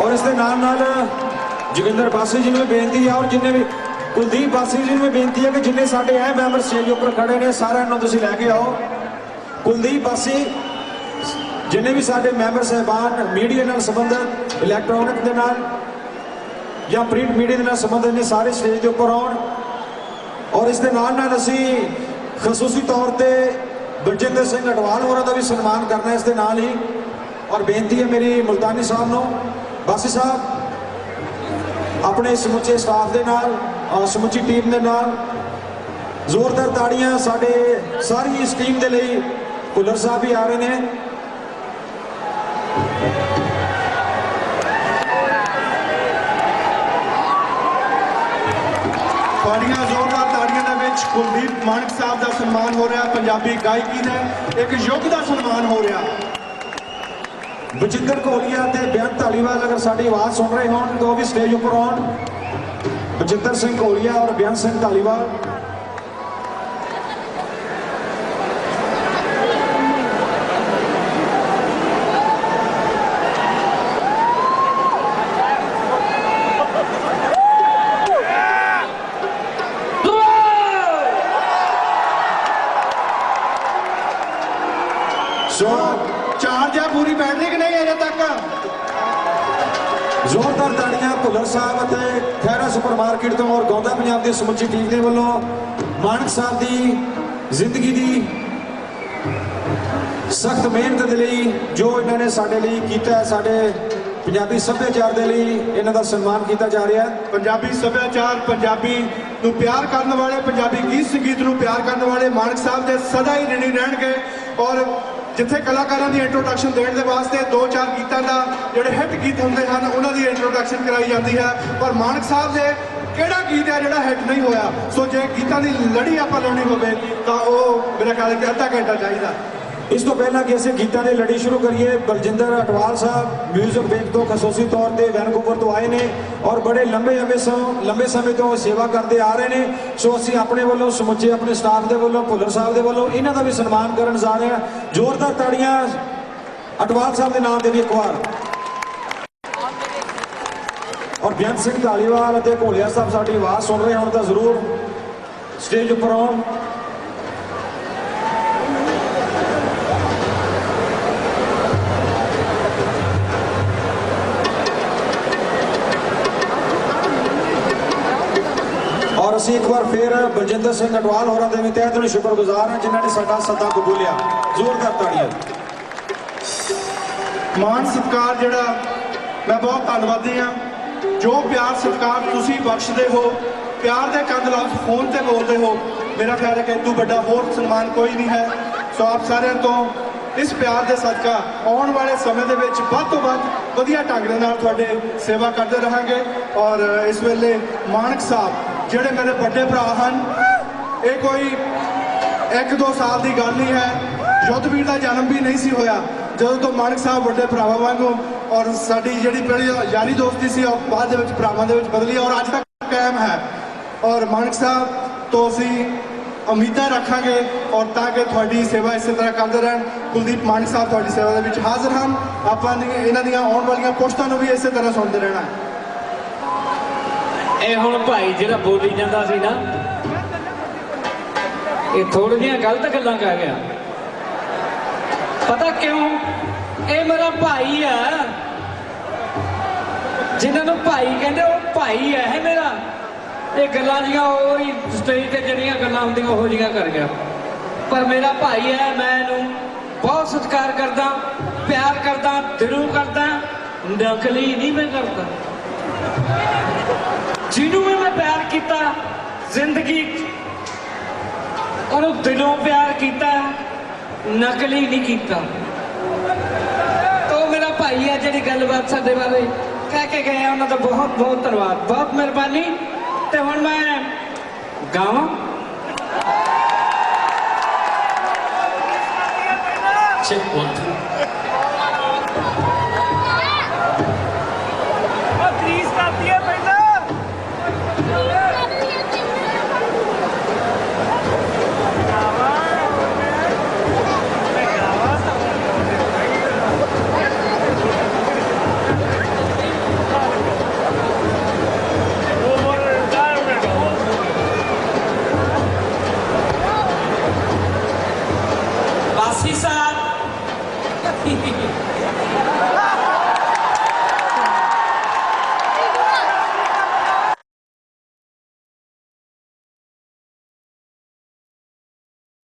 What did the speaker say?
ਔਰ ਇਸ ਦੇ ਨਾਲ ਨਾਲ ਜੋਗਿੰਦਰ ਬਾਸੀ ਜੀ ਨੂੰ ਵੀ ਬੇਨਤੀ ਹੈ ਔਰ ਜਿੰਨੇ ਵੀ ਕੁਲਦੀਪ ਬਾਸੀ ਜੀ ਨੂੰ ਵੀ ਬੇਨਤੀ ਹੈ ਕਿ ਜਿੰਨੇ ਸਾਡੇ ਇਹ ਮੈਂਬਰ ਸਟੇਜ ਉੱਪਰ ਖੜੇ ਨੇ, ਸਾਰਿਆਂ ਨੂੰ ਤੁਸੀਂ ਲੈ ਕੇ ਆਓ। ਕੁਲਦੀਪ ਬਾਸੀ, ਜਿੰਨੇ ਵੀ ਸਾਡੇ ਮੈਂਬਰ ਸਹਿਬਾਨ, ਮੀਡੀਆ ਨਾਲ ਸੰਬੰਧਿਤ ਇਲੈਕਟ੍ਰੋਨਿਕ ਦੇ ਨਾਲ ਜਾਂ ਪ੍ਰਿੰਟ ਮੀਡੀਆ ਦੇ ਨਾਲ ਸੰਬੰਧਿਤ ਨੇ ਸਾਰੇ ਸਟੇਜ ਦੇ ਉੱਪਰ ਆਉਣ। ਔਰ ਇਸ ਦੇ ਨਾਲ ਨਾਲ ਅਸੀਂ ਖਸੂਸੀ ਤੌਰ ਤੇ ਬਲਜਿੰਦਰ ਸਿੰਘ ਅਡਵਾਲ ਹੋਰਾਂ ਦਾ ਵੀ ਸਨਮਾਨ ਕਰਨਾ ਇਸ ਦੇ ਨਾਲ ਹੀ। ਔਰ ਬੇਨਤੀ ਹੈ ਮੇਰੀ ਮੁਲਤਾਨੀ ਸਾਹਿਬ ਨੂੰ ਬਾਸੀ ਸਾਹਿਬ ਆਪਣੇ ਸਮੁੱਚੇ ਸਟਾਫ ਦੇ ਨਾਲ ਔਰ ਸਮੁੱਚੀ ਟੀਮ ਦੇ ਨਾਲ ਜ਼ੋਰਦਾਰ ਤਾੜੀਆਂ ਸਾਡੇ ਸਾਰੀ ਇਸ ਟੀਮ ਦੇ ਲਈ ਭੁੱਲਰ ਸਾਹਿਬ ਵੀ ਆ ਰਹੇ ਨੇ। ਤੁਹਾਡੀਆਂ ਜ਼ੋਰਦਾਰ ਤਾੜੀਆਂ ਦੇ ਵਿੱਚ ਕੁਲਦੀਪ ਮਾਨਕ ਸਾਹਿਬ ਦਾ ਸਨਮਾਨ ਹੋ ਰਿਹਾ ਪੰਜਾਬੀ ਗਾਇਕੀ ਦਾ ਇੱਕ ਯੁੱਗ ਦਾ ਸਨਮਾਨ ਹੋ ਰਿਹਾ। ਬਚਿੰਦਰ ਕੋਲੀਆ ਤੇ ਬਿਆਨ ਧਾਲੀਵਾਲ ਅਗਰ ਸਾਡੀ ਆਵਾਜ਼ ਸੁਣ ਰਹੇ ਹੋਣ ਤਾਂ ਉਹ ਵੀ ਸਟੇਜ ਉੱਪਰ ਆਉਣ ਬਚਿੰਦਰ ਸਿੰਘ ਕੋਲੀਆ ਔਰ ਬਿਆਨ ਸਿੰਘ ਧਾਲੀਵਾਲ ਸੋ ਚਾਰਜ ਆ ਪੂਰੀ ਬੈਟਰੀ ਕਿ ਨਹੀਂ ਅਜੇ ਤੱਕ ਜ਼ੋਰਦਾਰ ਤਾੜੀਆਂ ਭੁੱਲਰ ਸਾਹਿਬ ਅਤੇ ਖੈਰਾ ਸੁਪਰਮਾਰਕੀਟ ਤੋਂ ਔਰ ਗੌਂਦਾ ਪੰਜਾਬ ਦੀ ਸਮੁੱਚੀ ਟੀਮ ਦੇ ਵੱਲੋਂ ਮਾਨਕ ਸਾਹਿਬ ਦੀ ਜ਼ਿੰਦਗੀ ਦੀ ਸਖਤ ਮਿਹਨਤ ਦੇ ਲਈ ਜੋ ਇਹਨਾਂ ਨੇ ਸਾਡੇ ਲਈ ਕੀਤਾ ਹੈ, ਸਾਡੇ ਪੰਜਾਬੀ ਸੱਭਿਆਚਾਰ ਦੇ ਲਈ ਇਹਨਾਂ ਦਾ ਸਨਮਾਨ ਕੀਤਾ ਜਾ ਰਿਹਾ ਹੈ। ਪੰਜਾਬੀ ਸੱਭਿਆਚਾਰ, ਪੰਜਾਬੀ ਨੂੰ ਪਿਆਰ ਕਰਨ ਵਾਲੇ, ਪੰਜਾਬੀ ਗੀਤ ਸੰਗੀਤ ਨੂੰ ਪਿਆਰ ਕਰਨ ਵਾਲੇ ਮਾਨਕ ਸਾਹਿਬ ਦੇ ਸਦਾ ਹੀ ਰਣੀ ਰਹਿਣਗੇ ਔਰ ਜਿੱਥੇ ਕਲਾਕਾਰਾਂ ਦੀ ਇੰਟਰੋਡਕਸ਼ਨ ਦੇਣ ਦੇ ਵਾਸਤੇ ਦੋ ਚਾਰ ਗੀਤਾਂ ਦਾ ਜਿਹੜੇ ਹਿੱਟ ਗੀਤ ਹੁੰਦੇ ਹਨ, ਉਹਨਾਂ ਦੀ ਇੰਟਰੋਡਕਸ਼ਨ ਕਰਾਈ ਜਾਂਦੀ ਹੈ। ਪਰ ਮਾਨਕ ਸਾਹਿਬ ਦੇ ਕਿਹੜਾ ਗੀਤ ਹੈ ਜਿਹੜਾ ਹਿੱਟ ਨਹੀਂ ਹੋਇਆ? ਸੋ ਜੇ ਗੀਤਾਂ ਦੀ ਲੜੀ ਆਪਾਂ ਲਾਉਣੀ ਹੋਵੇ, ਤਾਂ ਉਹ ਮੇਰੇ ਖਿਆਲ ਹੈ ਅੱਧਾ ਘੰਟਾ ਚਾਹੀਦਾ। ਇਸ ਤੋਂ ਪਹਿਲਾਂ ਕਿ ਅਸੀਂ ਗੀਤਾਂ ਦੀ ਲੜੀ ਸ਼ੁਰੂ ਕਰੀਏ, ਬਲਜਿੰਦਰ ਅਟਵਾਲ ਸਾਹਿਬ ਮਿਊਜ਼ਿਕ ਬੈਂਕ ਤੋਂ ਖਸੂਸੀ ਤੌਰ ਤੇ ਵੈਨਕੂਵਰ ਤੋਂ ਆਏ ਨੇ ਔਰ ਬੜੇ ਲੰਬੇ ਸਮੇਂ ਸਮ, ਲੰਬੇ ਸਮੇਂ ਤੋਂ ਸੇਵਾ ਕਰਦੇ ਆ ਰਹੇ ਨੇ। ਸੋ ਅਸੀਂ ਆਪਣੇ ਵੱਲੋਂ ਸਮੁੱਚੇ ਆਪਣੇ ਸਟਾਫ ਦੇ ਵੱਲੋਂ, ਭੁੱਲਰ ਸਾਹਿਬ ਦੇ ਵੱਲੋਂ ਇਹਨਾਂ ਦਾ ਵੀ ਸਨਮਾਨ ਕਰਨ ਜਾ ਰਹੇ ਹਾਂ। ਜ਼ੋਰਦਾਰ ਤਾੜੀਆਂ ਅਟਵਾਲ ਸਾਹਿਬ ਦੇ ਨਾਮ ਦੇ ਵੀ ਇੱਕ ਵਾਰ। ਔਰ ਬੇਅੰਤ ਸਿੰਘ ਧਾਲੀਵਾਲ ਅਤੇ ਘੋਲਿਆ ਸਾਹਿਬ, ਸਾਡੀ ਆਵਾਜ਼ ਸੁਣ ਰਹੇ ਹੋਣ ਤਾਂ ਜ਼ਰੂਰ ਸਟੇਜ ਉੱਪਰ ਆਉਣ। ਅਸੀਂ ਇੱਕ ਵਾਰ ਫੇਰ ਬਲਜਿੰਦਰ ਸਿੰਘ ਅਟਵਾਲ ਹੋਰਾਂ ਦੇ ਵੀ ਤਹਿ ਦਿਲੋਂ ਸ਼ੁਕਰਗੁਜ਼ਾਰ ਹਾਂ ਜਿਨ੍ਹਾਂ ਨੇ ਸਾਡਾ ਸੱਦਾ ਕਬੂਲਿਆ। ਜ਼ੋਰਦਾਰ ਤਾੜੀਆਂ। ਮਾਨ ਸਤਿਕਾਰ ਜਿਹੜਾ, ਮੈਂ ਬਹੁਤ ਧੰਨਵਾਦੀ ਹਾਂ। ਜੋ ਪਿਆਰ ਸਤਿਕਾਰ ਤੁਸੀਂ ਬਖਸ਼ਦੇ ਹੋ, ਪਿਆਰ ਦੇ ਕੰਦ ਲਫ਼ਜ਼ ਫੋਨ ਤੇ ਬੋਲਦੇ ਹੋ, ਮੇਰਾ ਖਿਆਲ ਹੈ ਕਿ ਇਦੋਂ ਵੱਡਾ ਹੋਰ ਸਨਮਾਨ ਕੋਈ ਨਹੀਂ ਹੈ। ਸੋ ਆਪ ਸਾਰਿਆਂ ਤੋਂ ਇਸ ਪਿਆਰ ਦੇ ਸਦਕਾ ਆਉਣ ਵਾਲੇ ਸਮੇਂ ਦੇ ਵਿੱਚ ਵੱਧ ਤੋਂ ਵੱਧ ਵਧੀਆ ਢੰਗ ਦੇ ਨਾਲ ਤੁਹਾਡੇ ਸੇਵਾ ਕਰਦੇ ਰਹਾਂਗੇ। ਔਰ ਇਸ ਵੇਲੇ ਮਾਨਕ ਸਾਹਿਬ ਜਿਹੜੇ ਮੇਰੇ ਵੱਡੇ ਭਰਾ ਹਨ, ਇਹ ਕੋਈ ਇੱਕ ਦੋ ਸਾਲ ਦੀ ਗੱਲ ਨਹੀਂ ਹੈ। ਯੁੱਧਵੀਰ ਦਾ ਜਨਮ ਵੀ ਨਹੀਂ ਸੀ ਹੋਇਆ। ਜਦੋਂ ਤੋਂ ਮਾਨਕ ਸਾਹਿਬ ਵੱਡੇ ਭਰਾਵਾਂ ਵਾਂਗੂ ਔਰ ਸਾਡੀ ਜਿਹੜੀ ਪਹਿਲੀ ਯਾਰੀ ਦੋਸਤੀ ਸੀ, ਉਹ ਬਾਅਦ ਦੇ ਵਿੱਚ ਭਰਾਵਾਂ ਦੇ ਵਿੱਚ ਬਦਲੀ ਔਰ ਅੱਜ ਤੱਕ ਕਾਇਮ ਹੈ। ਔਰ ਮਾਨਕ ਸਾਹਿਬ ਤੋਂ ਅਸੀਂ ਉਮੀਦਾਂ ਰੱਖਾਂਗੇ ਔਰ ਤਾਂ ਕਿ ਤੁਹਾਡੀ ਸੇਵਾ ਇਸੇ ਤਰ੍ਹਾਂ ਕਰਦੇ ਰਹਿਣ। ਕੁਲਦੀਪ ਮਾਨਕ ਸਾਹਿਬ ਤੁਹਾਡੀ ਸੇਵਾ ਦੇ ਵਿੱਚ ਹਾਜ਼ਰ ਹਨ। ਆਪਾਂ ਦੀ ਇਹਨਾਂ ਦੀਆਂ ਆਉਣ ਵਾਲੀਆਂ ਪੋਸਟਾਂ ਨੂੰ ਵੀ ਇਸੇ ਤਰ੍ਹਾਂ ਸੁਣਦੇ ਰਹਿਣਾ ਇਹ ਹੁਣ ਭਾਈ ਜਿਹੜਾ ਬੋਲੀ ਜਾਂਦਾ ਸੀ ਨਾ, ਇਹ ਥੋੜੀਆਂ ਗਲਤ ਗੱਲਾਂ ਕਰ ਗਿਆ। ਪਤਾ ਕਿਉਂ? ਇਹ ਮੇਰਾ ਭਾਈ ਆ। ਜਿਨ੍ਹਾਂ ਨੂੰ ਭਾਈ ਕਹਿੰਦੇ, ਉਹ ਭਾਈ ਹੈ ਇਹ ਮੇਰਾ। ਇਹ ਗੱਲਾਂ ਜੀਆਂ ਉਹ ਹੀ ਸਟੇਜ ਤੇ ਜਿਹੜੀਆਂ ਗੱਲਾਂ ਹੁੰਦੀਆਂ, ਉਹ ਜੀਆਂ ਕਰ ਗਿਆ। ਪਰ ਮੇਰਾ ਭਾਈ ਹੈ ਮੈਂ ਇਹਨੂੰ ਬਹੁਤ ਸਤਿਕਾਰ ਕਰਦਾ, ਪਿਆਰ ਕਰਦਾ, ਦਿਲੋਂ ਕਰਦਾ, ਨਕਲੀ ਨਹੀਂ ਮੈਂ ਕਰਦਾ। ਜਿਹਨੂੰ ਵੀ ਮੈਂ ਪਿਆਰ ਕੀਤਾ, ਜ਼ਿੰਦਗੀ ਉਹਨੂੰ ਦਿਲੋਂ ਪਿਆਰ ਕੀਤਾ, ਨਕਲੀ ਨਹੀਂ ਕੀਤਾ। ਤੋ ਮੇਰਾ ਭਾਈ ਹੈ ਜਿਹੜੀ ਗੱਲਬਾਤ ਸਾਡੇ ਬਾਰੇ ਕਹਿ ਕੇ ਗਏ ਉਹਨਾਂ ਦਾ ਬਹੁਤ ਬਹੁਤ ਧੰਨਵਾਦ। ਬਹੁਤ ਮਿਹਰਬਾਨੀ। ਤੇ ਹੁਣ ਮੈਂ ਗਾਵਾਂ। Check one